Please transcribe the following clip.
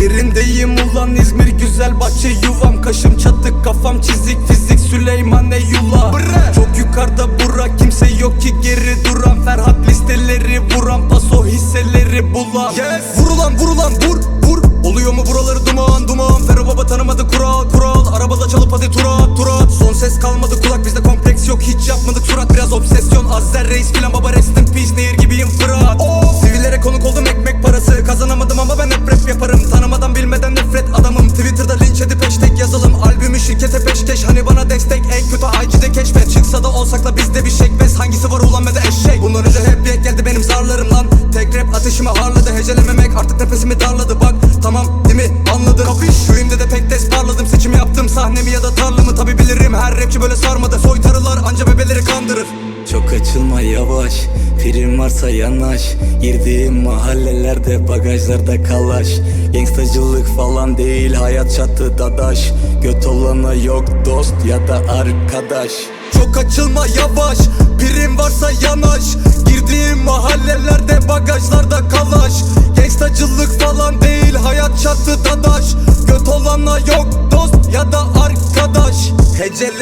İzmir'deyim ulan İzmir güzel bahçe yuvam. Kaşım çatık kafam çizik fizik. Süleyman Eyullah Çok yukarıda bura kimse yok ki geri duran. Ferhat listeleri vuran paso hisseleri bulan. Vurulan vurulan vur vur Oluyor mu buraları duman duman? Fero baba tanımadı kural kural. Arabada çalıp hadi turat turat Son ses kalmadı kulak bizde kompleks yok. Hiç yapmadık surat biraz obsesyon. Azzer reis filan baba rest in peace Şirkete peşkeş Hani bana destek en kötü IG'de keşfet. Çıksa da olsak da bizde bir şekbez Hangisi var ulan ve de eşek? Bundan önce hep ek geldi benim zarlarım lan. Tek rap ateşimi harladı Hecelememek. Artık nefesimi darladı Bak. Tamam değil mi? Anladın Kapış Köyümde de pek tez parladım Seçimi yaptım sahnemi ya da tarlamı. Tabi bilirim her rapçi böyle sarmadı. Soytarılar açılma yavaş. Prim varsa yanaş. Girdiğim mahallelerde bagajlarda kalaş. Gangstacılık falan değil hayat çatı dadaş. Göt olana yok dost ya da arkadaş. Çok açılma yavaş. Prim varsa yanaş. Girdiğim mahallelerde bagajlarda kalaş. Gangstacılık falan değil hayat çatı dadaş. Göt olana yok dost ya da arkadaş. Heceleri